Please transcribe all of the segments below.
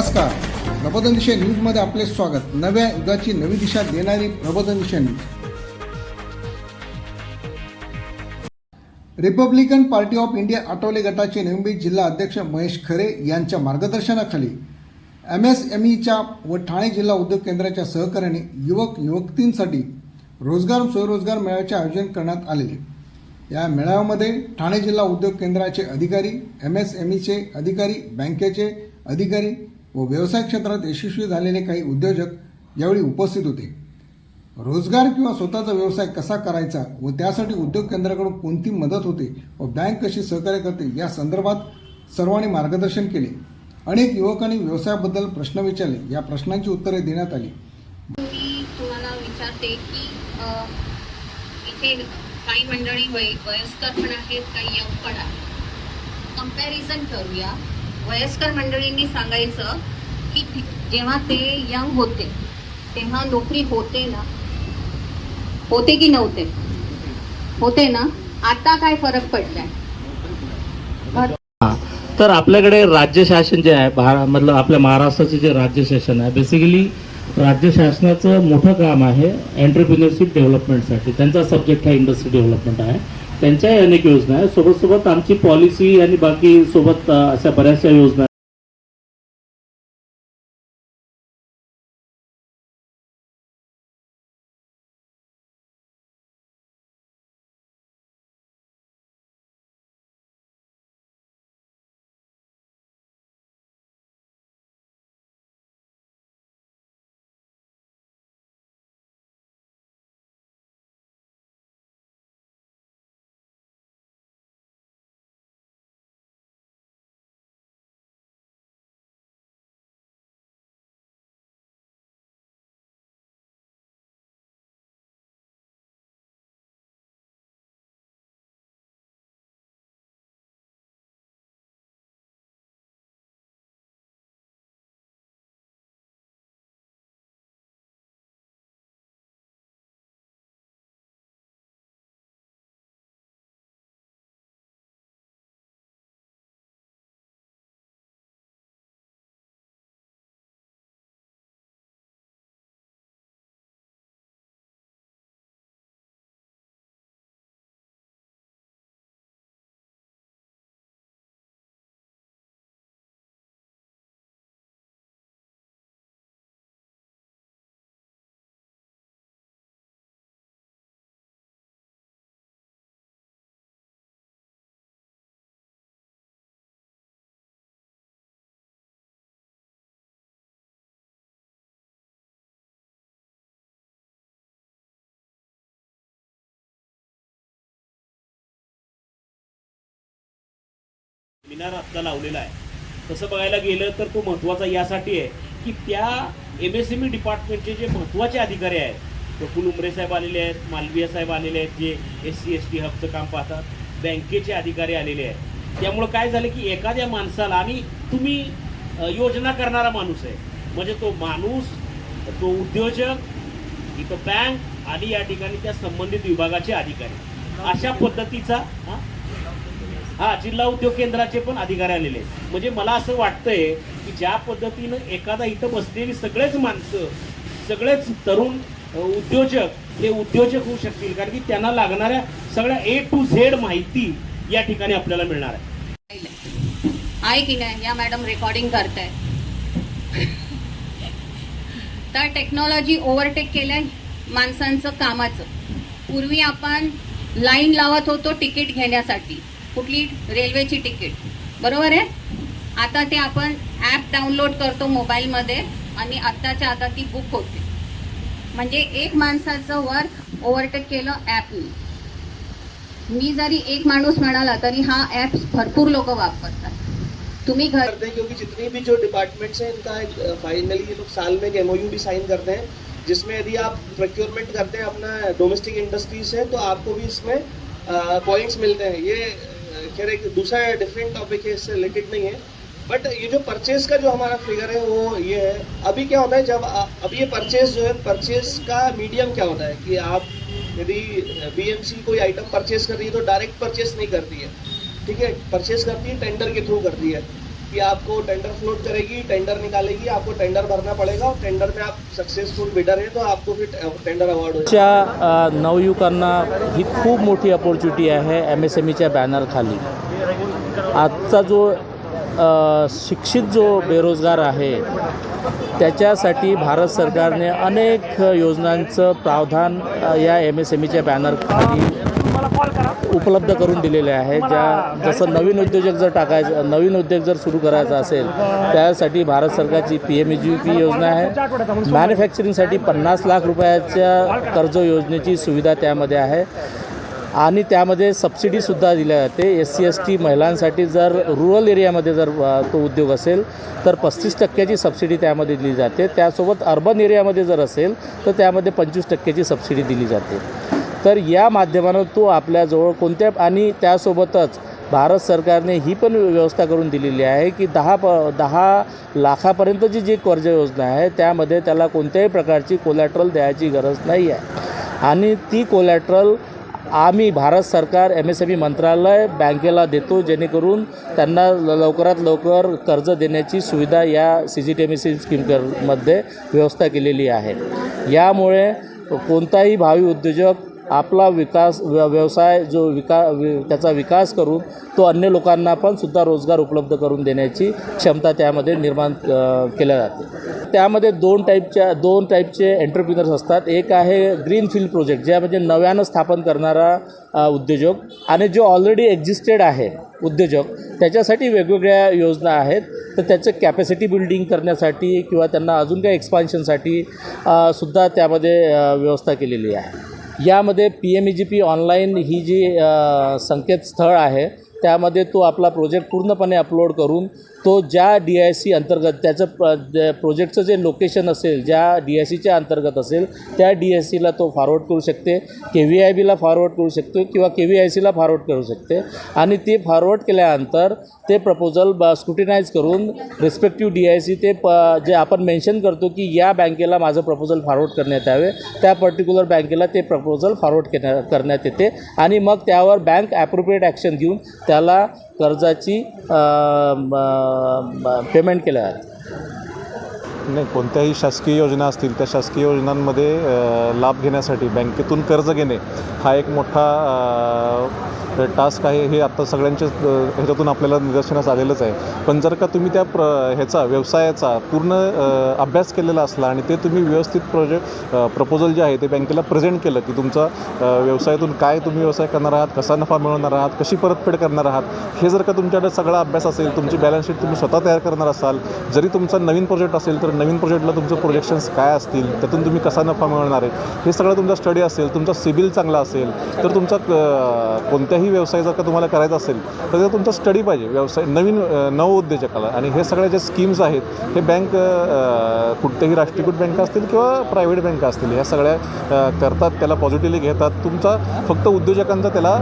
नमस्कार. प्रबोधन दिशा न्यूजमध्ये आपले स्वागत. नव्या युगाची नवी दिशा देणारी Prabodhan Disha news. Republican Party of India Athawale गटाचे निलंबित जिल्हा अध्यक्ष महेश खरे यांच्या मार्गदर्शनाखाली एम एस एम ईच्या व ठाणे जिल्हा उद्योग केंद्राच्या सहकार्याने युवक युवतींसाठी रोजगार स्वयंरोजगार मेळाव्याचे आयोजन करण्यात आलेले. या मेळाव्यामध्ये ठाणे जिल्हा उद्योग केंद्राचे अधिकारी एम एस एम ईचे अधिकारी बँकेचे अधिकारी व व्यवसाय क्षेत्रात यशस्वी झालेले काही उद्योजक यावेळी उपस्थित होते. रोजगार किंवा स्वतःचा व्यवसाय कसा करायचा व त्यासाठी उद्योग केंद्राकडून कोणती मदत होते व बँक कशी सहकार्य करते या संदर्भात सर्वांनी मार्गदर्शन केले. अनेक युवकांनी व्यवसायाबद्दल प्रश्न विचारले. या प्रश्नांची उत्तरे देण्यात आली. मी तुम्हाला विचारते की इथे काही मंडळी वयस्कर पण आहेत काही यंग पण आहेत. कंपॅरिझन करूया. वयस्कर मंडळींनी सांगायचं की जेव्हा ते यंग होते तेव्हा नोकरी होते ना? होते की नव्हते? होते ना? आता काय फरक पडलाय? हा. तर आपल्याकडे राज्य शासन जे आहे मतलब आपल्या महाराष्ट्राचे जे राज्य शासन आहे बेसिकली राज्य शासनाचं मोठं काम आहे एंटरप्रिनरशिप डेव्हलपमेंटसाठी त्यांचा सब्जेक्ट हा इंडस्ट्री डेव्हलपमेंट आहे. त्यांच्याही अनेक योजना आहेत. सोबत सोबत आमची पॉलिसी आणि बाकी सोबत अशा बऱ्याचशा योजना मिनार आत्ता लावलेला आहे. तसं बघायला गेलं तर तो महत्त्वाचा यासाठी आहे की त्या एम एस एम ई डिपार्टमेंटचे जे महत्त्वाचे अधिकारी आहेत प्रफुल उमरे साहेब आलेले आहेत मालवीय साहेब आलेले आहेत जे एस सी एस टी हबचं काम पाहतात बँकेचे अधिकारी आलेले आहेत. त्यामुळं काय झालं की एखाद्या माणसाला आणि तुम्ही योजना करणारा माणूस आहे. म्हणजे तो माणूस तो उद्योजक इथं बँक आणि या ठिकाणी त्या संबंधित विभागाचे अधिकारी. अशा पद्धतीचा हा? जिल्हा उद्योग केंद्राचे पण अधिकारी आलेले आहेत. म्हणजे मला असं वाटतंय की ज्या पद्धतीनं एखादा इथं बसलेली सगळेच माणसं सगळेच तरुण उद्योजक हे उद्योजक होऊ शकतील. कारण की त्यांना लागणाऱ्या सगळ्या ए टू झेड माहिती या ठिकाणी आपल्याला मिळणार आहे. आहे की नाही? या मॅडम रेकॉर्डिंग करताय. तर टेक्नॉलॉजी ओव्हरटेक केलंय माणसांचं कामाचं. पूर्वी आपण लाईन लावत होतो तिकीट घेण्यासाठी. कुठली रेल्वेची तिकीट. बरोबर आहे? आता ते आपण ॲप डाउनलोड करतो मोबाईलमध्ये आणि आत्ताच्या आता ती बुक होते. म्हणजे एक माणसाचं वर्क ओव्हरटेक केलं ॲपनी मी जरी एक माणूस म्हणाला तरी हा ॲप भरपूर लोक वापरतात. तुम्ही घर करते हैं क्योंकि जितने भी जो डिपार्टमेंट्स हैं इनका फाइनली ये लोग साल में एक एमओयू भी साइन करते हैं जिसमें यदि आप प्रोक्योरमेंट करते हैं अपना डोमेस्टिक इंडस्ट्री से तो आपको भी इसमें पॉइंट्स मिलते हैं। ये खैर, एक दूसरा डिफरेंट टॉपिक है, इससे रिलेटेड नहीं है। बट ये जो परचेज का जो हमारा फिगर है, वो ये है। अभी क्या होता है, जब आ- अब ये परचेज जो है परचेज का मीडियम क्या होता है कि आप यदि बी एम सी कोई आइटम परचेज कर रही है तो डायरेक्ट परचेज नहीं करती है। ठीक है? परचेज करती है टेंडर के थ्रू करती है। कि आपको टेंडर फ्लोट करेगी टेंडर निकालेगी आपको टेंडर भरना पड़ेगा टेंडर में आप सक्सेसफुल बिडर है तो आपको फिर टेंडर अवार्ड हो नवयुवकांना ही खूप मोठी अपॉर्च्युनिटी आहे एम एस एम ईच्या बॅनरखाली आजचा जो शिक्षित जो बेरोजगार आहे त्याच्यासाठी भारत सरकारने अनेक योजनांचं प्रावधान या एम एस एम ईच्या बॅनरखाली उपलब्ध करून दिलेले आहे ज्या जसं नवीन उद्योजक जर टाकायचं नवीन उद्योग जर सुरू करायचा असेल त्यासाठी भारत सरकारची पी एम जी पी योजना आहे. मॅन्युफॅक्चरिंगसाठी पन्नास लाख रुपयाच्या कर्ज योजनेची सुविधा त्यामध्ये आहे. आणि त्यामध्ये सबसिडीसुद्धा दिल्या जाते. एस सी एस टी महिलांसाठी जर रुरल एरियामध्ये जर तो उद्योग असेल तर पस्तीस टक्क्याची सबसिडी त्यामध्ये दिली जाते. त्यासोबत अर्बन एरियामध्ये जर असेल तर त्यामध्ये पंचवीस टक्क्याची सबसिडी दिली जाते. तर या माध्यमानं तो आपल्याजवळ कोणत्या आणि त्यासोबतच भारत सरकारने ही पण व्यवस्था करून दिलेली आहे की दहा प दहा लाखापर्यंतची जी कर्ज योजना आहे त्यामध्ये त्याला कोणत्याही प्रकारची कोलॅट्रल द्यायची गरज नाही आहे. आणि ती कोलॅट्रल आम्ही भारत सरकार एम एस एम ई मंत्रालय बँकेला देतो जेणेकरून त्यांना ल- लवकरात लवकर कर्ज देण्याची सुविधा या C G T M S C स्कीमकरमध्ये व्यवस्था केलेली आहे. यामुळे कोणताही भावी उद्योजक आपला विकास व्य व्यवसाय जो विका वि त्याचा विकास करून तो अन्य लोकांना पण सुद्धा रोजगार उपलब्ध करून देण्याची क्षमता त्यामध्ये निर्माण केल्या जाते. त्यामध्ये दोन टाईपच्या दोन टाईपचे एंटरप्रिनर्स असतात. एक आहे ग्रीनफील्ड प्रोजेक्ट ज्या म्हणजे नव्यानं स्थापन करणारा उद्योजक आणि जो ऑलरेडी एक्झिस्टेड आहे उद्योजक त्याच्यासाठी वेगवेगळ्या योजना आहेत. तर त्याचं कॅपॅसिटी बिल्डिंग करण्यासाठी किंवा त्यांना अजून काही एक्सपान्शनसाठी सुद्धा त्यामध्ये व्यवस्था केलेली आहे. यामध्ये P M E G P online ही जी संकेतस्थळ आहे त्यामध्ये तो आपला प्रोजेक्ट पूर्णपणे अपलोड करून तो ज्या डी आय सी अंतर्गत त्याचं प्र प्रोजेक्टचं जे लोकेशन असेल ज्या डी आय सीच्या अंतर्गत असेल त्या डी आय सीला तो फॉरवर्ड करू शकते के व्ही आय बीला फॉरवर्ड करू शकतो किंवा के व्ही आय सीला फॉरवर्ड करू शकते. आणि ते फॉरवर्ड केल्यानंतर ते प्रपोजल ब स्क्रुटिनाईज करून रिस्पेक्टिव्ह डी आय सी ते प जे आपण मेन्शन करतो की या बँकेला माझं प्रपोजल फॉरवर्ड करण्यात यावे त्या पर्टिक्युलर बँकेला ते प्रपोजल फॉरवर्ड केल्या करण्यात येते. आणि मग त्यावर बँक ॲप्रोप्रिएट ॲक्शन घेऊन त्याला कर्जाची पेमेंट केल्या आहेत नाही कोणत्याही शासकीय योजना असतील त्या शासकीय योजनांमध्ये लाभ घेण्यासाठी बँकेतून कर्ज घेणे हा एक मोठा टास्क आहे. हे आत्ता सगळ्यांच्याच ह्याच्यातून आपल्याला निदर्शनास आलेलंच आहे. पण जर का तुम्ही त्या प्र ह्याचा व्यवसायाचा पूर्ण अभ्यास केलेला असला आणि ते तुम्ही व्यवस्थित प्रोजेक्ट प्रपोजल जे आहे ते बँकेला प्रेझेंट केलं की तुमचा व्यवसायातून काय तुम्ही व्यवसाय करणार आहात कसा नफा मिळवणार आहात कशी परतफेड करणार आहात हे जर का तुमच्याकडे सगळा अभ्यास असेल तुमची बॅलन्स शीट तुम्ही स्वतः तयार करणार असाल जरी तुमचा नवीन प्रोजेक्ट असेल तर नवीन प्रोजेक्टला तुमचं प्रोजेक्शन्स काय असतील? त्यातून तुम्ही कसा नफा मिळवणार आहे? हे सगळं तुमचा स्टडी असेल तुमचा सिबिल चांगला असेल तर तुमचा क- कोणत्याही व्यवसाय जर का तुम्हाला करायचा असेल तर त्याचा तुमचा स्टडी पाहिजे. व्यवसाय नवीन नवउद्योजकाला आणि हे सगळ्या ज्या स्कीम्स आहेत हे बँक कुठत्याही कुठल्याही राष्ट्रीयकृत बँका असतील किंवा प्रायव्हेट बँका असतील ह्या सगळ्या करतात त्याला पॉझिटिव्हली घेतात. तुमचा फक्त उद्योजकांचा त्याला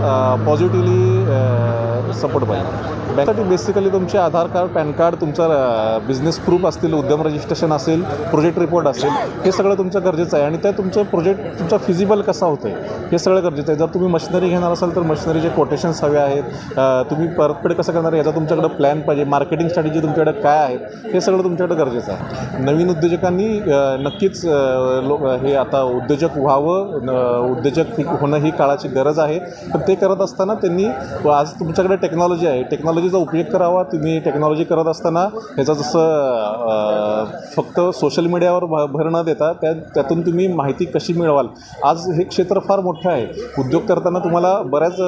पॉझिटिव्हली सपोर्ट पाहिजे. बँकसाठी बेसिकली तुमचे आधार कार्ड पॅन कार्ड तुमचा बिझनेस प्रूफ असतील उद्यम रजिस्ट्रेशन असेल प्रोजेक्ट रिपोर्ट असेल हे सगळं तुमचं गरजेचं आहे. आणि त्या तुमचं प्रोजेक्ट तुमचा फिजिबल कसा होतं आहे हे सगळं गरजेचं आहे. जर तुम्ही मशिनरी घेणार असाल तर मशिनरीचे कोटेशन्स हवे आहेत. तुम्ही परतफेड कसं करणार याचा तुमच्याकडे प्लॅन पाहिजे. मार्केटिंग स्ट्रॅटेजी तुमच्याकडे काय आहे हे सगळं तुमच्याकडे गरजेचं आहे. नवीन उद्योजकांनी नक्कीच लोक लो हे आता उद्योजक व्हावं उद्योजक होणं ही काळाची गरज आहे. पण ते करत असताना त्यांनी आज तुमच्याकडे टेक्नॉलॉजी आहे. टेक्नॉलॉजी टेक्नॉलॉजीचा उपयोग करावा तुम्ही टेक्नॉलॉजी करत असताना ह्याचा जसं फक्त सोशल मीडियावर भ भर न देता त्या त्यातून तुम्ही माहिती कशी मिळवाल? आज हे क्षेत्र फार मोठं आहे. उद्योग करताना तुम्हाला बऱ्याच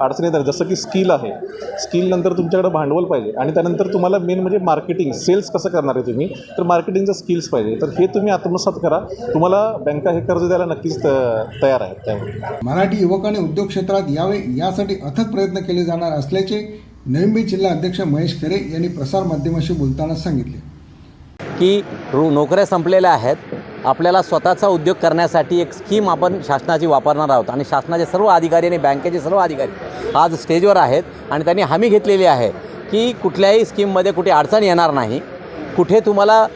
अडचणी येतात. जसं की स्किल आहे. स्किल नंतर तुमच्याकडे भांडवल पाहिजे आणि त्यानंतर तुम्हाला मेन म्हणजे मार्केटिंग सेल्स कसं करणार आहे तुम्ही? तर मार्केटिंगचं स्किल्स पाहिजे. तर हे तुम्ही आत्मसात करा. तुम्हाला बँका हे कर्ज द्यायला नक्कीच त- तयार आहेत त्यामुळे मराठी युवकांनी उद्योग क्षेत्रात यावे यासाठी अथक प्रयत्न केले जाणार असल्याचे नेहमी जिल्हा अध्यक्ष महेश खरे यांनी प्रसारमाध्यमाशी बोलताना सांगितले. की रो नोकऱ्या संपलेल्या आहेत. आपल्याला स्वतःचा उद्योग करण्यासाठी एक स्कीम आपण शासनाची वापरणार आहोत. आणि शासनाचे सर्व अधिकारी आणि बँकेचे सर्व अधिकारी आज स्टेजवर आहेत. आणि त्यांनी हमी घेतलेली आहे की कुठल्याही स्कीममध्ये कुठे अडचण येणार नाही. कुठे तुम्हाला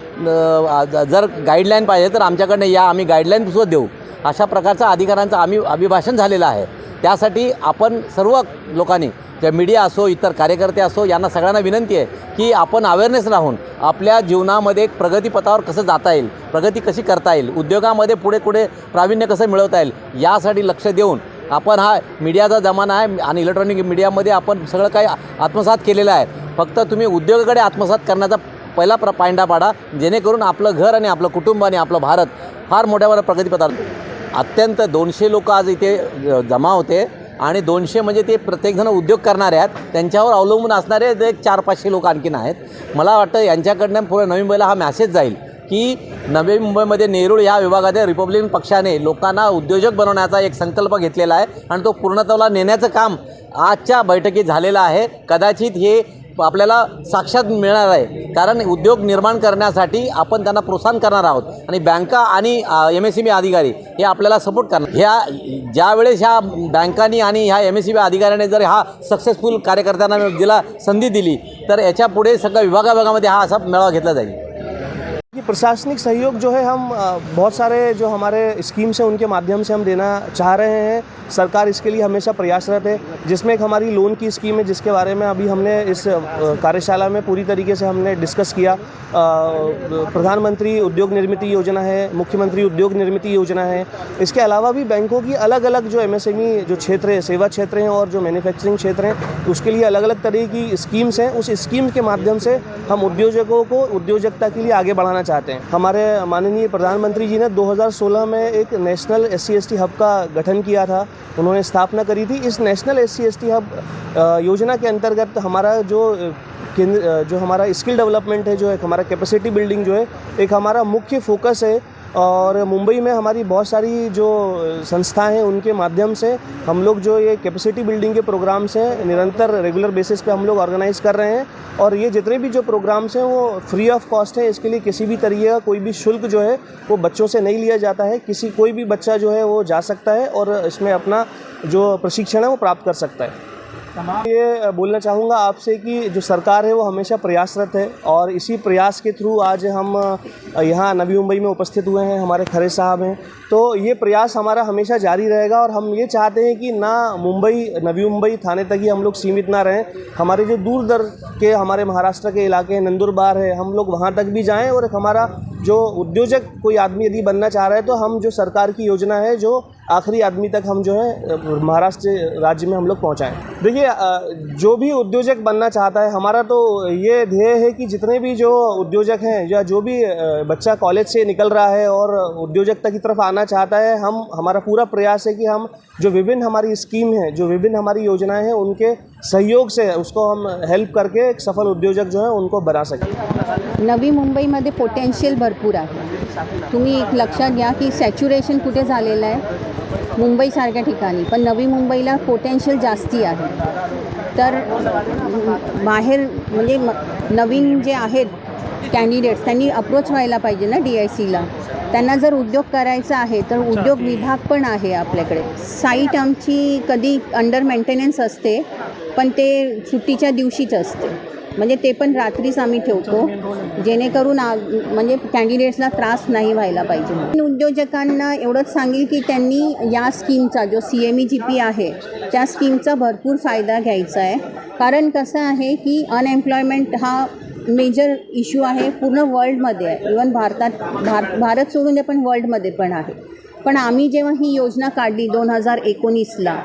जर गाईडलाईन पाहिजे तर आमच्याकडनं या आम्ही गाईडलाईनसुद्धा देऊ. अशा प्रकारचा अधिकाऱ्यांचं आम्ही अभिभाषण झालेलं आहे. त्यासाठी आपण सर्व लोकांनी त्या मीडिया असो इतर कार्यकर्ते असो यांना सगळ्यांना विनंती आहे की आपण अवेअरनेस राहून आपल्या जीवनामध्ये एक प्रगतीपथावर कसं जाता येईल प्रगती कशी करता येईल उद्योगामध्ये पुढे पुढे प्रावीण्य कसं मिळवता येईल यासाठी लक्ष देऊन आपण हा मीडियाचा जमाना आहे आणि इलेक्ट्रॉनिक मीडियामध्ये आपण सगळं काही आत्मसात केलेलं आहे. फक्त तुम्ही उद्योगाकडे आत्मसात करण्याचा पहिला प्र पायंडा पाडा जेणेकरून आपलं घर आणि आपलं कुटुंब आणि आपलं भारत फार मोठ्या प्रगतीपथावर अत्यंत दोनशे लोक आज इथे जमा होते. आणि दोनशे म्हणजे ते प्रत्येकजण उद्योग करणारे आहेत. त्यांच्यावर अवलंबून असणारे जे एक चार पाचशे लोक आणखीन आहेत. मला वाटतं यांच्याकडनं पुढे नवी मुंबईला हा मॅसेज जाईल की नवी मुंबईमध्ये नेरूळ या विभागातील रिपब्लिकन पक्षाने लोकांना उद्योजक बनवण्याचा एक संकल्प घेतलेला आहे आणि तो पूर्णत्वाला नेण्याचं काम आजच्या बैठकीत झालेलं आहे. कदाचित हे आपल्याला साक्षात मिळणार आहे. कारण उद्योग निर्माण करण्यासाठी आपण त्यांना प्रोत्साहन करणार आहोत. आणि बँका आणि एम एस सी बी अधिकारी हे आपल्याला सपोर्ट करणार. ह्या ज्यावेळेस ह्या बँकांनी आणि ह्या एम एस सी बी अधिकाऱ्याने जर हा सक्सेसफुल कार्यकर्त्यांना जिला संधी दिली तर याच्यापुढे सगळ्या विभागाभागामध्ये हा असा मेळावा घेतला जाईल. ये प्रशासनिक सहयोग जो है हम बहुत सारे जो हमारे स्कीम्स हैं, उनके माध्यम से हम देना चाह रहे हैं। सरकार इसके लिए हमेशा प्रयासरत है, जिसमें एक हमारी लोन की स्कीम है, जिसके बारे में अभी हमने इस कार्यशाला में पूरी तरीके से हमने डिस्कस किया। प्रधानमंत्री उद्योग निर्मिति योजना है, मुख्यमंत्री उद्योग निर्मिति योजना है। इसके अलावा भी बैंकों की अलग अलग जो एमएसएमई जो क्षेत्र है, सेवा क्षेत्र हैं और जो मैन्युफैक्चरिंग क्षेत्र हैं, उसके लिए अलग अलग तरह की स्कीम्स हैं। उस स्कीम के माध्यम से हम उद्योजकों को उद्योजकता के लिए आगे बढ़ाना चाहते हैं। हमारे माननीय प्रधानमंत्री जी ने 2016 में एक नेशनल एस सी हब का गठन किया था। उन्होंने स्थापना करी थी। इस नेशनल एस सी हब योजना के अंतर्गत हमारा जो केंद्र जो हमारा स्किल डेवलपमेंट है जो एक हमारा कैपेसिटी बिल्डिंग जो है एक हमारा मुख्य फोकस है और मुंबई में हमारी बहुत सारी जो संस्थाएँ हैं, उनके माध्यम से हम लोग जो ये कैपेसिटी बिल्डिंग के प्रोग्राम्स हैं, निरंतर रेगुलर बेसिस पे हम लोग ऑर्गेनाइज कर रहे हैं। और ये जितने भी जो प्रोग्राम्स हैं, वो फ्री ऑफ़ कॉस्ट है, इसके लिए किसी भी तरीके का कोई भी शुल्क जो है, वो बच्चों से नहीं लिया जाता है। किसी कोई भी बच्चा जो है, वो जा सकता है और इसमें अपना जो प्रशिक्षण है, वो प्राप्त कर सकता है। ये बोलना चाहूँगा आपसे कि जो सरकार है वो हमेशा प्रयासरत है और इसी प्रयास के थ्रू आज हम यहाँ नवी मुंबई में उपस्थित हुए हैं हमारे खरे साहब हैं। तो ये प्रयास हमारा हमेशा जारी रहेगा और हम ये चाहते हैं कि ना मुंबई, नवी मुंबई थाने तक ही हम लोग सीमित ना रहें। हमारे जो दूर दर के हमारे महाराष्ट्र के इलाके हैं, नंदुरबार है, हम लोग वहाँ तक भी जाएँ और हमारा जो उद्योजक कोई आदमी यदि बनना चाह रहा है तो हम जो सरकार की योजना है, जो आखिरी आदमी तक हम जो है, महाराष्ट्र राज्य में हम लोग पहुँचाएँ। देखिए जो भी उद्योजक बनना चाहता है, हमारा तो ये ध्येय है कि जितने भी जो उद्योजक हैं या जो भी बच्चा कॉलेज से निकल रहा है और उद्योजकता की तरफ़ आना चाहता है हम हमारा पूरा प्रयास है कि हम जो विभिन्न हमारी स्कीम है जो विभिन्न हमारी योजनाएं हैं उनके सहयोग से उसको हम हेल्प करके एक सफल उद्योजक जो है उनको बना सकें। नवी मुंबईमध्ये पोटेन्शियल भरपूर आहे. तुम्ही एक लक्षात घ्या की सॅच्युरेशन कुठे झालेलं आहे? मुंबईसारख्या ठिकाणी. पण नवी मुंबईला पोटेन्शियल जास्ती आहे. तर बाहेर म्हणजे नवीन जे आहेत कॅन्डिडेट्स त्यांनी अप्रोच व्हायला पाहिजे ना डी आय सीला त्यांना जर उद्योग करायचा आहे तर उद्योग विभाग पण आहे आपल्याकडे. साईट आमची कधी अंडर मेंटेनन्स असते पण ते सुट्टीच्या दिवशीच असते. म्हणजे ते पण रात्रीच आम्ही ठेवतो. जेणेकरून आ म्हणजे कॅन्डिडेट्सला त्रास नाही व्हायला पाहिजे. उद्योजकांना एवढंच सांगेल की त्यांनी या स्कीमचा जो C M E G P आहे त्या स्कीमचा भरपूर फायदा घ्यायचा आहे. कारण कसं आहे की अनएम्प्लॉयमेंट हा मेजर इश्यू आहे पूर्ण वर्ल्डमध्ये आहे. इवन भारतात भार भारत सोडून दे पण वर्ल्डमध्ये पण आहे. पण आम्ही जेव्हा ही योजना काढली दोन हजार एकोणीसला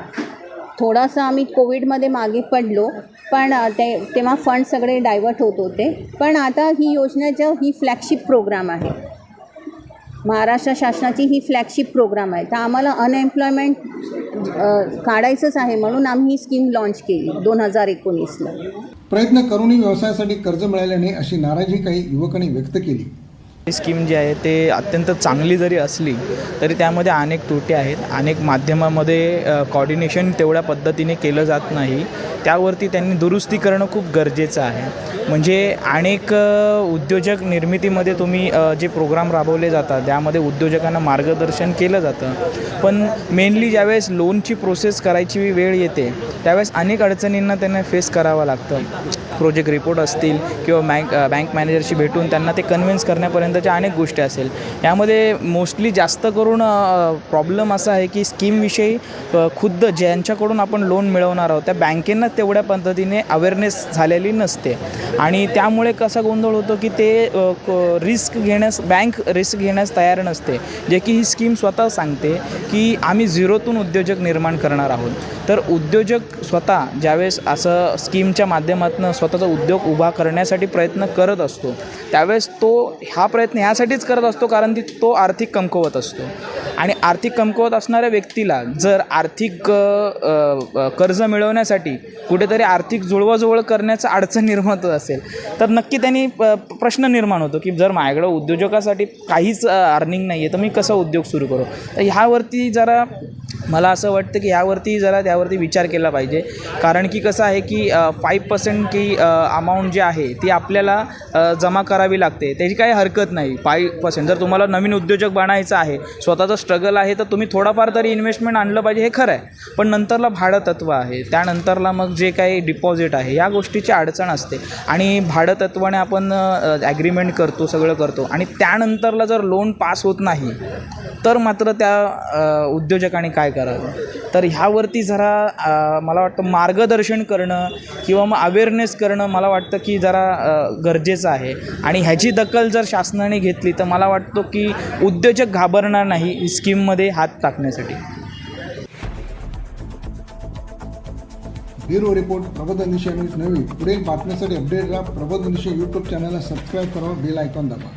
थोडासा आम्ही कोविडमध्ये मागे पडलो पण ते तेव्हा फंड सगळे डायवर्ट होत होते. पण आता ही योजना जो ही फ्लॅगशिप प्रोग्राम आहे. महाराष्ट्र शासनाची ही फ्लॅगशिप प्रोग्राम आहे. तर आम्हाला अनएम्प्लॉयमेंट काढायचंच आहे म्हणून आम्ही ही स्कीम लॉन्च केली दोन हजार एकोणीसला. प्रयत्न करूनही व्यवसायासाठी कर्ज मिळाल्याने अशी नाराजी काही युवकांनी व्यक्त केली. स्कीम जी आहे ते अत्यंत चांगली जरी असली तरी त्यामध्ये अनेक त्रुटी आहेत. अनेक माध्यमामध्ये कॉर्डिनेशन तेवढ्या पद्धतीने केलं जात नाही. त्यावरती त्यांनी दुरुस्ती करणं खूप गरजेचं आहे. म्हणजे अनेक उद्योजक निर्मितीमध्ये तुम्ही जे प्रोग्राम राबवले जातात त्यामध्ये उद्योजकांना मार्गदर्शन केलं जातं. पण मेनली ज्यावेळेस लोनची प्रोसेस करायची वेळ येते त्यावेळेस अनेक अडचणींना त्यांना फेस करावं लागतं. प्रोजेक्ट रिपोर्ट असतील किंवा बँक बँक मॅनेजरशी भेटून त्यांना ते कन्व्हिन्स करण्यापर्यंतच्या अनेक गोष्टी असेल. यामध्ये मोस्टली जास्त करून प्रॉब्लेम असा आहे की स्कीमविषयी खुद्द ज्यांच्याकडून आपण लोन मिळवणार आहोत त्या बँकेंना तेवढ्या पद्धतीने अवेअरनेस झालेली नसते. आणि त्यामुळे कसा गोंधळ होतो की ते रिस्क घेण्यास बँक रिस्क घेण्यास तयार नसते. जे की ही स्कीम स्वतः सांगते की आम्ही झिरोतून उद्योजक निर्माण करणार आहोत. तर उद्योजक स्वतः ज्यावेळेस असं स्कीमच्या माध्यमातून स्वतःचा उद्योग उभा करण्यासाठी प्रयत्न करत असतो. त्यावेळेस तो हा प्रयत्न ह्यासाठीच करत असतो कारण ती तो आर्थिक कमकुवत असतो. आणि आर्थिक कमकुवत असणाऱ्या व्यक्तीला जर आर्थिक कर्ज मिळवण्यासाठी कुठेतरी आर्थिक जुळवाजुळव करण्याचा अडचण निर्माण होत असेल तर नक्की त्यांनी प- प्रश्न निर्माण होतो की जर माझ्याकडं उद्योजकासाठी काहीच अर्निंग नाही आहे तर मी कसं उद्योग सुरू करू? तर ह्यावरती जरा मला असं वाटतं की ह्यावरती जरा त्यावरती विचार केला पाहिजे. कारण की कसं आहे की फाईव्ह पर्सेंट की अमाऊंट जी आहे ती आपल्याला जमा करावी लागते. त्याची काही हरकत नाही. फाईव्ह पर्सेंट जर तुम्हाला नवीन उद्योजक बनायचं आहे स्वतःचं स्ट्रगल आहे तर तुम्ही थोडाफार तरी इन्व्हेस्टमेंट आणलं पाहिजे हे खरं आहे. पण नंतरला भाडतत्व आहे. त्यानंतरला मग जे काही डिपॉझिट आहे या गोष्टीची अडचण असते. आणि भाडतत्वाने आपण ॲग्रीमेंट करतो सगळं करतो. आणि त्यानंतरला जर लोन पास होत नाही तर मात्र त्या उद्योजकाने उद्योजकांनी काय करावं? तर ह्यावरती जरा मला वाटतं मार्गदर्शन करणं किंवा मग अवेअरनेस करणं मला वाटतं की जरा गरजेचं आहे. आणि ह्याची दखल जर शासनाने घेतली तर मला वाटतो की उद्योजक घाबरणार नाही. स्कीममध्ये हात टाकण्यासाठी. ब्युरो रिपोर्ट प्रबोधन दिशा न्यूज नवी. पुढील बातम्यांसाठी अपडेट राहा प्रबोधन दिशा यूट्यूब चॅनलला सबस्क्राईब करा बेल आयकॉन दाबा.